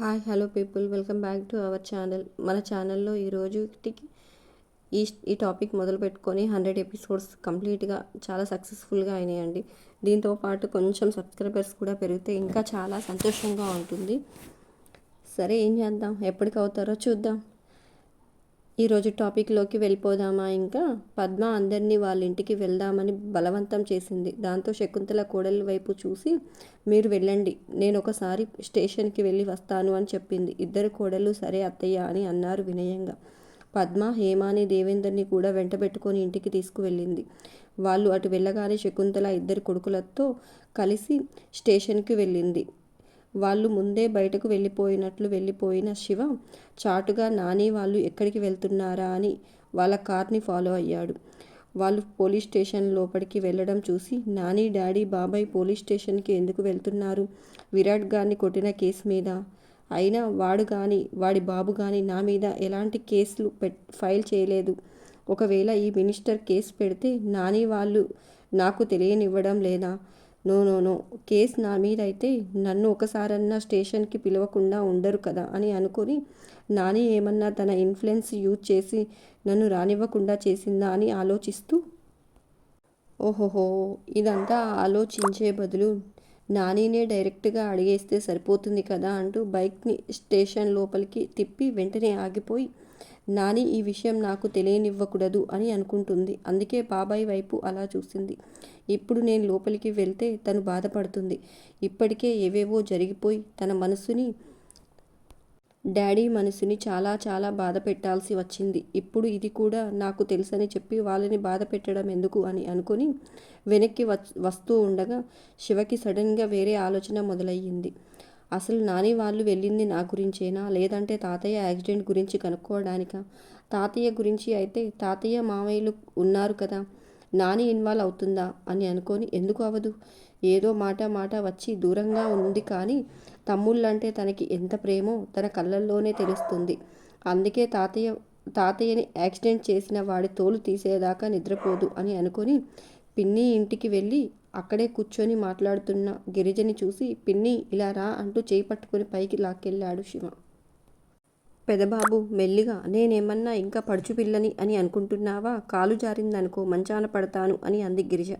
Hi hello people. Welcome back to our channel. మన ఛానల్లో ఈరోజుకి ఈ ఈ టాపిక్ మొదలు పెట్టుకొని హండ్రెడ్ ఎపిసోడ్స్ కంప్లీట్గా చాలా సక్సెస్ఫుల్గా అయినాయండి. దీంతో పాటు కొంచెం సబ్స్క్రైబర్స్ కూడా పెరిగితే ఇంకా చాలా సంతోషంగా ఉంటుంది. సరే ఏం చేద్దాం? ఎప్పటికి అవుతారో చూద్దాం. ఈరోజు టాపిక్లోకి వెళ్ళిపోదామా ఇంకా? పద్మ అందరినీ వాళ్ళ ఇంటికి వెళ్దామని బలవంతం చేసింది. దాంతో శకుంతల కోడలి వైపు చూసి మీరు వెళ్ళండి నేను ఒకసారి స్టేషన్కి వెళ్ళి వస్తాను అని చెప్పింది. ఇద్దరు కోడలు సరే అత్తయ్య అని అన్నారు వినయంగా. పద్మ హేమాని దేవేందర్ని కూడా వెంటబెట్టుకొని ఇంటికి తీసుకువెళ్ళింది. వాళ్ళు అటు వెళ్ళగానే శకుంతల ఇద్దరు కొడుకులతో కలిసి స్టేషన్కి వెళ్ళింది. వాళ్ళు ముందే బయటకు వెళ్ళిపోయినట్లు వెళ్ళిపోయిన శివ చాటుగా నాని వాళ్ళు ఎక్కడికి వెళ్తున్నారా అని వాళ్ళ కార్ని ఫాలో అయ్యాడు. వాళ్ళు పోలీస్ స్టేషన్ లోపలికి వెళ్ళడం చూసి నాని డాడీ బాబాయ్ పోలీస్ స్టేషన్కి ఎందుకు వెళ్తున్నారు? విరాట్ గారిని కొట్టిన కేసు మీద? అయినా వాడు కానీ వాడి బాబు కానీ నా మీద ఎలాంటి కేసులు పెట్ ఫైల్ చేయలేదు. ఒకవేళ ఈ మినిస్టర్ కేసు పెడితే నాని వాళ్ళు నాకు తెలియనివ్వడం లేదా? No no no. కేస్ నా మీద అయితే నన్ను ఒకసారన్నా స్టేషన్కి పిలవకుండా ఉండరు కదా అని అనుకొని నాని ఏమన్నా తన ఇన్ఫ్లుయెన్స్ యూజ్ చేసి నన్ను రానివ్వకుండా చేసిందా అని ఆలోచిస్తూ ఓహోహో ఇదంతా ఆలోచించే బదులు నానినే డైరెక్ట్గా అడిగేస్తే సరిపోతుంది కదా అంటూ బైక్ని స్టేషన్ లోపలికి తిప్పి వెంటనే ఆగిపోయి నాని ఈ విషయం నాకు తెలియనివ్వకూడదు అని అనుకుంటుంది. అందుకే బాబాయ్ వైపు అలా చూసింది. ఇప్పుడు నేను లోపలికి వెళ్తే తను బాధపడుతుంది. ఇప్పటికే ఏవేవో జరిగిపోయి తన మనసుని డాడీ మనసుని చాలా చాలా బాధ పెట్టాల్సి వచ్చింది. ఇప్పుడు ఇది కూడా నాకు తెలుసని చెప్పి వాళ్ళని బాధ పెట్టడం ఎందుకు అని అనుకుని వెనక్కి వస్తూ ఉండగా శివకి సడన్గా వేరే ఆలోచన మొదలయ్యింది. అసలు నాని వాళ్ళు వెళ్ళింది నా గురించేనా? లేదంటే తాతయ్య యాక్సిడెంట్ గురించి కనుక్కోవడానికా? తాతయ్య గురించి అయితే తాతయ్య మామయ్యలు ఉన్నారు కదా నాని ఇన్వాల్వ్ అవుతుందా అని అనుకొని ఎందుకు అవ్వదు ఏదో మాట మాట వచ్చి దూరంగా ఉంది కానీ తమ్ముళ్ళంటే తనకి ఎంత ప్రేమో తన కళ్ళల్లోనే తెలుస్తుంది. అందుకే తాతయ్య తాతయ్యని యాక్సిడెంట్ చేసిన వాడి తోలు తీసేదాకా నిద్రపోదు అని అనుకొని పిన్ని ఇంటికి వెళ్ళి అక్కడే కూర్చొని మాట్లాడుతున్న గిరిజని చూసి పిన్ని ఇలా రా అంటూ చేయి పట్టుకుని పైకి లాక్కెళ్ళాడు శివ. పెదబాబు మెల్లిగా నేనేమన్నా ఇంకా పడుచు పిల్లని అని అనుకుంటున్నావా? కాలు జారిందనుకో మంచాన పడతాను అని అంది గిరిజ.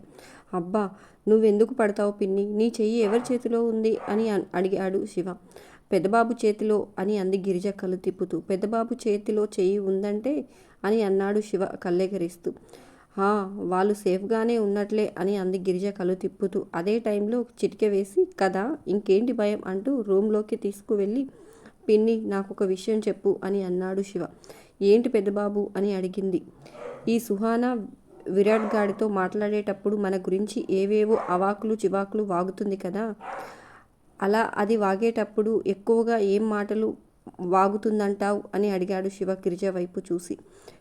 అబ్బా నువ్వెందుకు పడతావు పిన్ని? నీ చెయ్యి ఎవరి చేతిలో ఉంది? అని అడిగాడు శివ. పెదబాబు చేతిలో అని అంది గిరిజ కళ్ళు తిప్పుతూ. పెదబాబు చేతిలో చెయ్యి ఉందంటే అని అన్నాడు శివ కళ్ళెగరిస్తూ. వాళ్ళు సేఫ్గానే ఉన్నట్లే అని అంది గిరిజ కళ్ళు తిప్పుతూ. అదే టైంలో చిటిక వేసి కదా ఇంకేంటి భయం? అంటూ రూమ్లోకి తీసుకువెళ్ళి పిన్ని నాకు ఒక విషయం చెప్పు అని అన్నాడు శివ. ఏంటి పెద్దబాబు? అని అడిగింది. ఈ సుహానా విరాట్ గాడితో మాట్లాడేటప్పుడు మన గురించి ఏవేవో అవాకులు చివాకులు వాగుతుంది కదా. అలా అది వాగేటప్పుడు ఎక్కువగా ఏం మాటలు వాగుతుందంటావు అని అడిగాడు శివ గిరిజ వైపు చూసి.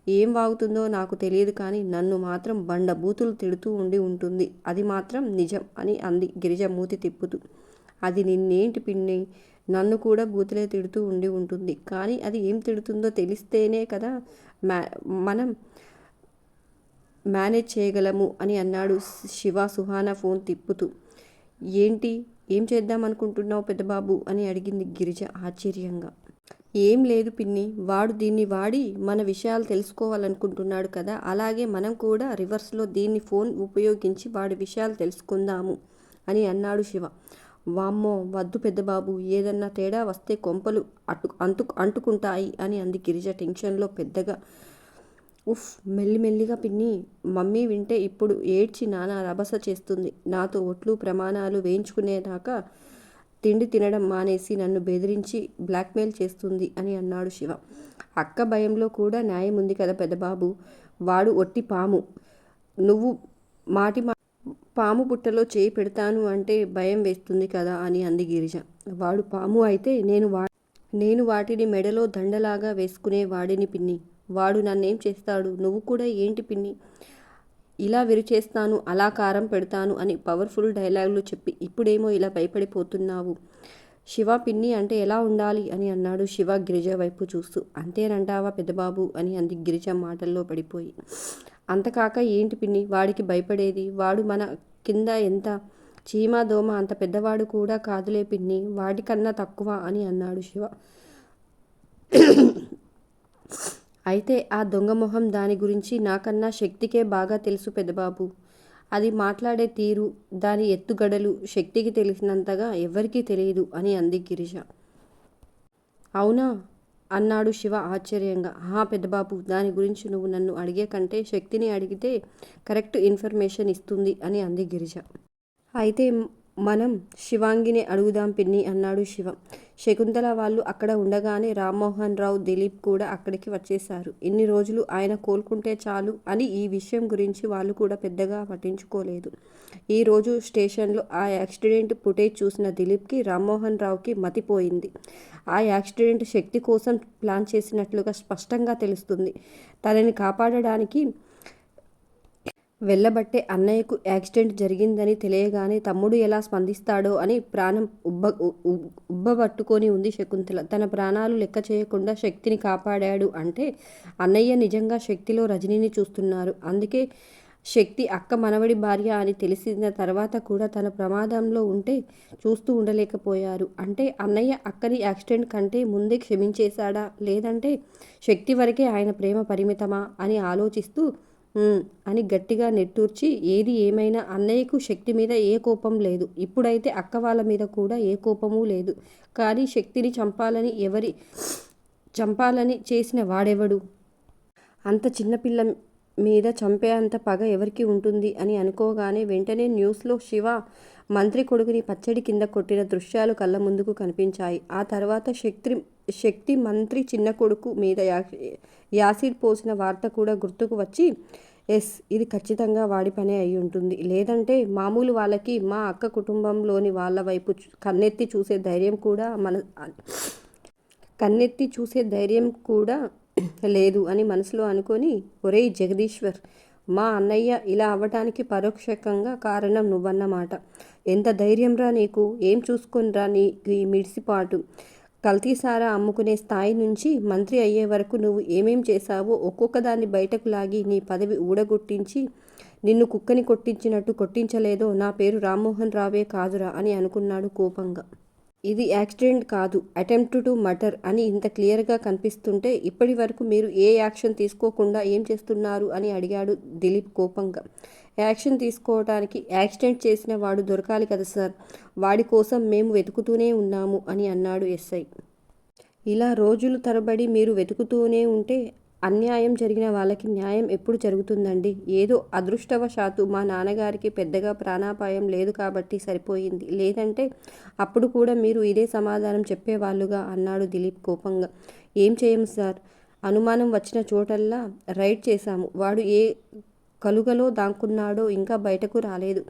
ఏం వాగుతుందో నాకు తెలియదు కానీ నన్ను మాత్రం బండ బూతులు తిడుతూ ఉండి ఉంటుంది. అది మాత్రం నిజం అని అంది గిరిజ మూతి తిప్పుతూ. అది నిన్నేంటి పిన్ని? నన్ను కూడా బూతులే తిడుతూ ఉండి ఉంటుంది. కానీ అది ఏం తిడుతుందో తెలిస్తేనే కదా మ్యా మనం మేనేజ్ చేయగలము అని అన్నాడు శివ సుహానా ఫోన్ తిప్పుతూ. ఏంటి? ఏం చేద్దాం అనుకుంటున్నావు పెద్దబాబు? అని అడిగింది గిరిజ ఆశ్చర్యంగా. ఏం లేదు పిన్ని వాడు దీన్ని వాడి మన విషయాలు తెలుసుకోవాలనుకుంటున్నాడు కదా అలాగే మనం కూడా రివర్స్లో దీన్ని ఫోన్ ఉపయోగించి వాడి విషయాలు తెలుసుకుందాము అని అన్నాడు శివ. వామ్మో వద్దు పెద్దబాబు ఏదన్నా తేడా వస్తే కొంపలు అటు అంటు అంటుకుంటాయి అని అంది గిరిజ టెన్షన్లో పెద్దగా. ఉఫ్ మెల్లిమెల్లిగా పిన్ని మమ్మీ వింటే ఇప్పుడు ఏడ్చి నానా రభస చేస్తుంది. నాతో ఒట్లు ప్రమాణాలు వేయించుకునేదాకా తిండి తినడం మానేసి నన్ను బెదిరించి బ్లాక్మెయిల్ చేస్తుంది అని అన్నాడు శివ. అక్క భయంలో కూడా న్యాయం ఉంది కదా పెద్దబాబు? వాడు ఒట్టి పాము. నువ్వు మాటి మా పాము పుట్టలో చేయి పెడతాను అంటే భయం వేస్తుంది కదా అని అంది గిరిజ. వాడు పాము అయితే నేను వా నేను వాటిని మెడలో దండలాగా వేసుకునే వాడిని పిన్ని. వాడు నన్నేం చేస్తాడు? నువ్వు కూడా ఏంటి పిన్ని? ఇలా విరిచేస్తాను అలా కారం పెడతాను అని పవర్ఫుల్ డైలాగులు చెప్పి ఇప్పుడేమో ఇలా భయపడిపోతున్నావు. శివ పిన్ని అంటే ఎలా ఉండాలి అని అన్నాడు శివ గిరిజ వైపు చూస్తూ. అంతేనంటావా పెద్దబాబు అని అంది గిరిజ మాటల్లో పడిపోయి. అంతకాక ఏంటి పిన్ని? వాడికి భయపడేది? వాడు మన కింద ఎంత? చీమ దోమ అంత పెద్దవాడు కూడా కాదులే పిన్ని. వాడికన్నా తక్కువ అని అన్నాడు శివ. అయితే ఆ దొంగ మొహం దాని గురించి నాకన్నా శక్తికే బాగా తెలుసు పెద్దబాబు అది మాట్లాడే తీరు దాని ఎత్తుగడలు శక్తికి తెలిసినంతగా ఎవరికీ తెలియదు అని అంది గిరిజ. అవునా? అన్నాడు శివ ఆశ్చర్యంగా. హా పెద్దబాబు దాని గురించి నువ్వు నన్ను అడిగే కంటే శక్తిని అడిగితే కరెక్ట్ ఇన్ఫర్మేషన్ ఇస్తుంది అని అంది గిరిజ. అయితే మనం శివాంగిని అడుగుదాం పిన్ని అన్నాడు శివ. శకుంతల వాళ్ళు అక్కడ ఉండగానే రామ్మోహన్ రావు దిలీప్ కూడా అక్కడికి వచ్చేశారు. ఇన్ని రోజులు ఆయన కోలుకుంటే చాలు అని ఈ విషయం గురించి వాళ్ళు కూడా పెద్దగా పట్టించుకోలేదు. ఈరోజు స్టేషన్లో ఆ యాక్సిడెంట్ ఫుటేజ్ చూసిన దిలీప్కి రామ్మోహన్ రావుకి మతిపోయింది. ఆ యాక్సిడెంట్ శక్తి కోసం ప్లాన్ చేసినట్లుగా స్పష్టంగా తెలుస్తుంది. తనని కాపాడడానికి వెళ్ళబట్టే అన్నయ్యకు యాక్సిడెంట్ జరిగిందని తెలియగానే తమ్ముడు ఎలా స్పందిస్తాడో అని ప్రాణం ఉబ్బ ఉబ్బబట్టుకొని ఉంది శకుంతల. తన ప్రాణాలు లెక్క చేయకుండా శక్తిని కాపాడాడు అంటే అన్నయ్య నిజంగా శక్తిలో రజనీని చూస్తున్నారు. అందుకే శక్తి అక్క మనవడి భార్య అని తెలిసిన తర్వాత కూడా తన ప్రమాదంలో ఉంటే చూస్తూ ఉండలేకపోయారు. అంటే అన్నయ్య అక్కని యాక్సిడెంట్ కంటే ముందే క్షమించేశాడా? లేదంటే శక్తి వరకే ఆయన ప్రేమ పరిమితమా? అని ఆలోచిస్తూ అని గట్టిగా నెట్టూర్చి ఏది ఏమైనా అన్నయ్యకు శక్తి మీద ఏ కోపం లేదు. ఇప్పుడైతే అక్క వాళ్ళ మీద కూడా ఏ కోపమూ లేదు. కానీ శక్తిని చంపాలని ఎవరి చంపాలని చేసిన వాడెవడు? అంత చిన్నపిల్ల మీద చంపే అంత పగ ఎవరికి ఉంటుంది అని అనుకోగానే వెంటనే న్యూస్లో శివ మంత్రి కొడుకుని పచ్చడి కింద కొట్టిన దృశ్యాలు కళ్ళ ముందుకు కనిపించాయి. ఆ తర్వాత శక్తి శక్తి మంత్రి చిన్న కొడుకు మీద యాసిడ్ పోసిన వార్త కూడా గుర్తుకు వచ్చి ఎస్ ఇది ఖచ్చితంగా వాడి పనే అయి ఉంటుంది. లేదంటే మామూలు వాళ్ళకి మా అక్క కుటుంబంలోని వాళ్ళ వైపు కన్నెత్తి చూసే ధైర్యం కూడా మన కన్నెత్తి చూసే ధైర్యం కూడా లేదు అని మనసులో అనుకొని ఒరే జగదీశ్వర్ మా అన్నయ్య ఇలా అవ్వటానికి పరోక్షకంగా కారణం నువ్వన్నమాట. ఎంత ధైర్యంరా నీకు? ఏం చూసుకొనిరా నీ ఈ మిడిసిపాటు? కల్తీసారా అమ్ముకునే స్థాయి నుంచి మంత్రి అయ్యే వరకు నువ్వు ఏమేం చేశావో ఒక్కొక్క దాన్ని బయటకు లాగి నీ పదవి ఊడగొట్టించి నిన్ను కుక్కని కొట్టించినట్టు కొట్టించలేదో నా పేరు రామ్మోహన్ రావే కాదురా అని అనుకున్నాడు కోపంగా. ఇది యాక్సిడెంట్ కాదు అటెంప్ట్ టు మర్డర్ అని ఇంత క్లియర్గా కనిపిస్తుంటే ఇప్పటి వరకు మీరు ఏ యాక్షన్ తీసుకోకుండా ఏం చేస్తున్నారు అని అడిగాడు దిలీప్ కోపంగా. యాక్షన్ తీసుకోవడానికి యాక్సిడెంట్ చేసిన వాడు దొరకాలి కదా సార్. వాడి కోసం మేము వెతుకుతూనే ఉన్నాము అని అన్నాడు ఎస్ఐ. ఇలా రోజులు తరబడి మీరు వెతుకుతూనే ఉంటే అన్యాయం జరిగిన వాళ్ళకి న్యాయం ఎప్పుడు జరుగుతుందండి? ఏదో అదృష్టవశాత్తు మా నాన్నగారికి పెద్దగా ప్రాణాపాయం లేదు కాబట్టి సరిపోయింది. లేదంటే అప్పుడు కూడా మీరు ఇదే సమాధానం చెప్పేవాళ్ళుగా అన్నాడు దిలీప్ కోపంగా. ఏం చేయము సార్? అనుమానం వచ్చిన చోటల్లా రైడ్ చేశాము. వాడు ఏ కలుగలో దాక్కున్నాడో ఇంకా బయటకు రాలేదు.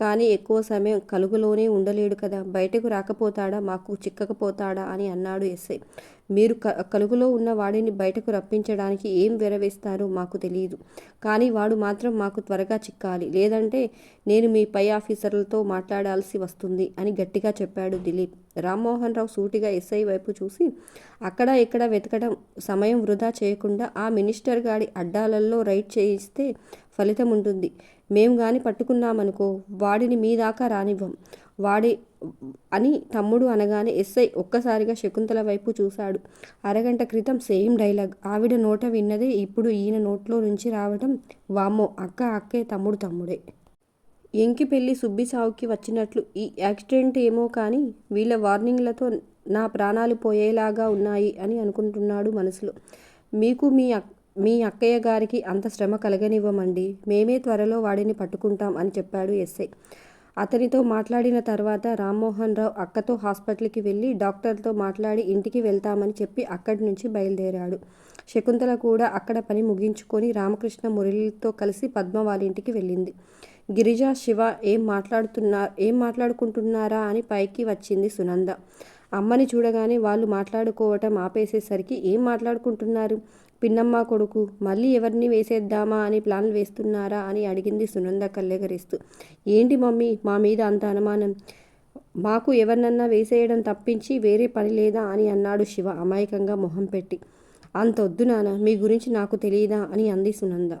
కానీ ఎక్కువ సమయం కలుగులోనే ఉండలేడు కదా. బయటకు రాకపోతాడా? మాకు చిక్కకపోతాడా? అని అన్నాడు ఎస్ఐ. మీరు క కలుగులో ఉన్న వాడిని బయటకు రప్పించడానికి ఏం వెరవేస్తారో మాకు తెలియదు. కానీ వాడు మాత్రం మాకు త్వరగా చిక్కాలి. లేదంటే నేను మీ పై ఆఫీసర్లతో మాట్లాడాల్సి వస్తుంది అని గట్టిగా చెప్పాడు దిలీప్. రామ్మోహన్ రావు సూటిగా ఎస్ఐ వైపు చూసి అక్కడ ఇక్కడ వెతకడం సమయం వృధా చేయకుండా ఆ మినిస్టర్ గాడి అడ్డాలలో రైడ్ చేయిస్తే ఫలితం ఉంటుంది. మేము కానీ పట్టుకున్నామనుకో వాడిని మీ దాకా రానివ్వం. వాడి అని తమ్ముడు అనగానే ఎస్ఐ ఒక్కసారిగా శకుంతల వైపు చూశాడు. అరగంట క్రితం సేమ్ డైలాగ్. ఆవిడ నోట విన్నదే ఇప్పుడు ఈయన నోట్లో నుంచి రావడం వామ్మో అక్క అక్కే తమ్ముడు తమ్ముడే. ఎంకి పెళ్ళి సుబ్బి సావుకి వచ్చినట్లు ఈ యాక్సిడెంట్ ఏమో కానీ వీళ్ళ వార్నింగ్లతో నా ప్రాణాలు పోయేలాగా ఉన్నాయి అని అనుకుంటున్నాడు మనసులో. మీకు మీ మీ అక్కయ్య గారికి అంత శ్రమ కలగనివ్వమండి. మేమే త్వరలో వాడిని పట్టుకుంటాం అని చెప్పాడు ఎస్ఐ. అతనితో మాట్లాడిన తర్వాత రామ్మోహన్ రావు అక్కతో హాస్పిటల్కి వెళ్ళి డాక్టర్తో మాట్లాడి ఇంటికి వెళ్తామని చెప్పి అక్కడి నుంచి బయలుదేరాడు. శకుంతల కూడా అక్కడ పని ముగించుకొని రామకృష్ణ మురళితో కలిసి పద్మ వాళ్ళ ఇంటికి వెళ్ళింది. గిరిజ శివ ఏం మాట్లాడుతున్నా ఏం మాట్లాడుకుంటున్నారా అని పైకి వచ్చింది సునంద. అమ్మని చూడగానే వాళ్ళు మాట్లాడుకోవటం ఆపేసేసరికి ఏం మాట్లాడుకుంటున్నారు? పిన్నమ్మ కొడుకు మళ్ళీ ఎవరిని వేసేద్దామా అని ప్లాన్లు వేస్తున్నారా అని అడిగింది సునంద కల్లెగరిస్తూ ఏంటి మమ్మీ మా మీద అంత అనుమానం? మాకు ఎవరినన్నా వేసేయడం తప్పించి వేరే పని లేదా అని అన్నాడు శివ అమాయకంగా మొహం పెట్టి. అంత వద్దు నాన్న మీ గురించి నాకు తెలియదా అని అంది సునంద.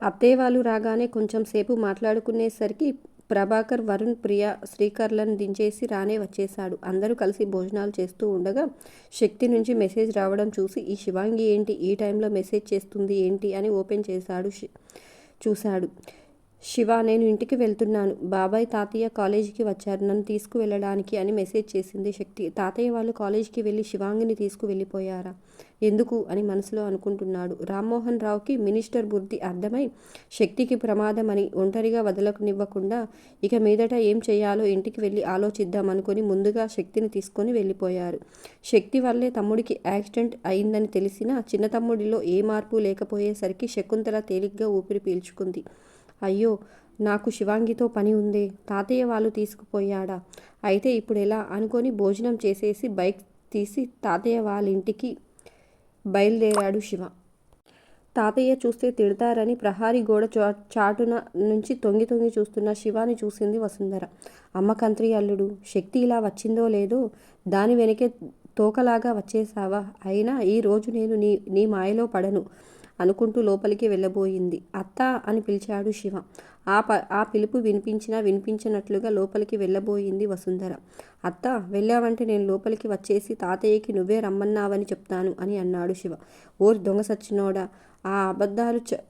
అత్తయ్య వాళ్ళు రాగానే కొంచెం సేపు మాట్లాడుకునేసరికి ప్రభాకర్ వరుణ్ ప్రియ శ్రీకర్లను దించేసి రానే వచ్చేశాడు. అందరూ కలిసి భోజనాలు చేస్తూ ఉండగా శక్తి నుంచి మెసేజ్ రావడం చూసి ఈ శివాంగి ఏంటి? ఈ టైంలో మెసేజ్ చేస్తుంది ఏంటి? అని ఓపెన్ చేశాడు చూశాడు. శివ నేను ఇంటికి వెళ్తున్నాను. బాబాయ్ తాతయ్య కాలేజీకి వచ్చారు. నన్ను తీసుకువెళ్ళడానికి అని మెసేజ్ చేసింది శక్తి. తాతయ్య వాళ్ళు కాలేజీకి వెళ్ళి శివాంగిని తీసుకువెళ్ళిపోయారా? ఎందుకు? అని మనసులో అనుకుంటున్నాడు. రామ్మోహన్ రావుకి మినిస్టర్ బుద్ధి అర్థమై శక్తికి ప్రమాదమని ఒంటరిగా వదలకునివ్వకుండా ఇక మీదట ఏం చేయాలో ఇంటికి వెళ్ళి ఆలోచిద్దాం అనుకుని ముందుగా శక్తిని తీసుకొని వెళ్ళిపోయారు. శక్తి వల్లే తమ్ముడికి యాక్సిడెంట్ అయిందని తెలిసినా చిన్న తమ్ముడిలో ఏ మార్పు లేకపోయేసరికి శకుంతల తేలిగ్గా ఊపిరి పీల్చుకుంది. అయ్యో నాకు శివాంగితో పని ఉంది. తాతయ్య వాళ్ళు తీసుకుపోయాడా? అయితే ఇప్పుడు ఎలా? అనుకొని భోజనం చేసేసి బైక్ తీసి తాతయ్య వాళ్ళ ఇంటికి బయలుదేరాడు శివ. తాతయ్య చూస్తే తిడతారని ప్రహారీ గోడ చా- చాటున నుంచి తొంగి తొంగి చూస్తున్న శివాని చూసింది వసుంధర. అమ్మ కంత్రి అల్లుడు శక్తి ఇలా వచ్చిందో లేదో? దాని వెనకే తోకలాగా వచ్చేసావా అయినా ఈ రోజు నేను నీ నీ మాయలో పడను. అనుకుంటూ లోపలికి వెళ్ళబోయింది. అత్త అని పిలిచాడు శివ. ఆ ప ఆ పిలుపు వినిపించినా వినిపించినట్లుగా లోపలికి వెళ్ళబోయింది వసుంధర. అత్త వెళ్ళావంటే నేను లోపలికి వచ్చేసి తాతయ్యకి నువ్వే రమ్మన్నావని చెప్తాను అని అన్నాడు శివ. ఓరి దొంగ సచ్చినోడా ఆ అబద్ధాలు చె-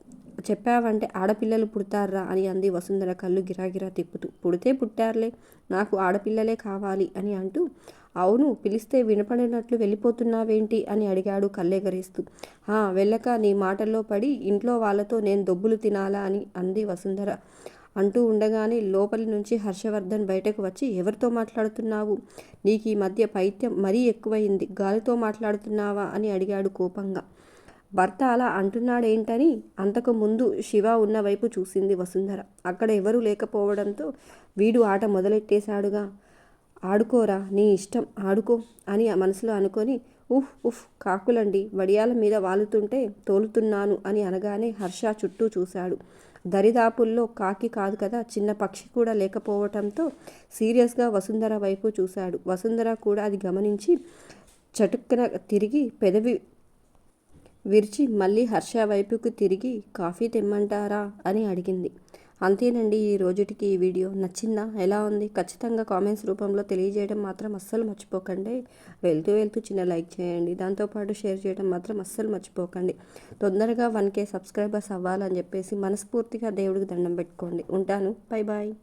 చెప్పావంటే ఆడపిల్లలు పుడతారా అని అంది వసుంధర కళ్ళు గిరాగిరా తిప్పుతూ. పుడితే పుట్టారులే నాకు ఆడపిల్లలే కావాలి అని అంటూ అవును పిలిస్తే వినపడినట్లు వెళ్ళిపోతున్నావేంటి అని అడిగాడు కళ్ళెగరేస్తూ. ఆ వెళ్ళక నీ మాటల్లో పడి ఇంట్లో వాళ్ళతో నేను దొబ్బులు తినాలా అని అంది వసుంధర. అంటూ ఉండగానే లోపలి నుంచి హర్షవర్ధన్ బయటకు వచ్చి ఎవరితో మాట్లాడుతున్నావు? నీకు ఈ మధ్య పైత్యం మరీ ఎక్కువైంది గాలితో మాట్లాడుతున్నావా అని అడిగాడు కోపంగా. భర్త అలా అంటున్నాడేంటని అంతకు ముందు శివ ఉన్న వైపు చూసింది వసుంధర. అక్కడ ఎవరూ లేకపోవడంతో వీడు ఆట మొదలెట్టేశాడుగా. ఆడుకోరా నీ ఇష్టం ఆడుకో అని ఆ మనసులో అనుకొని ఉఫ్ ఉఫ్ కాకులండి వడియాల మీద వాలుతుంటే తోలుతున్నాను అని అనగానే హర్ష చుట్టూ చూశాడు. దరిదాపుల్లో కాకి కాదు కదా చిన్న పక్షి కూడా లేకపోవటంతో సీరియస్గా వసుంధర వైపు చూశాడు. వసుంధర కూడా అది గమనించి చటుక్కున తిరిగి పెదవి విరిచి మళ్ళీ హర్ష వైపుకు తిరిగి కాఫీ తెమ్మంటారా? అని అడిగింది. అంతేనండి ఈ రోజుటికి ఈ వీడియో. నచ్చిందా? ఎలా ఉంది? ఖచ్చితంగా కామెంట్స్ రూపంలో తెలియజేయడం మాత్రం అస్సలు మర్చిపోకండి. వెళ్తూ వెళ్తూ చిన్న లైక్ చేయండి. దాంతోపాటు షేర్ చేయడం మాత్రం అస్సలు మర్చిపోకండి. తొందరగా వన్ కే సబ్స్క్రైబర్స్ అవ్వాలని చెప్పేసి మనస్ఫూర్తిగా దేవుడికి దండం పెట్టుకోండి. ఉంటాను. Bye bye.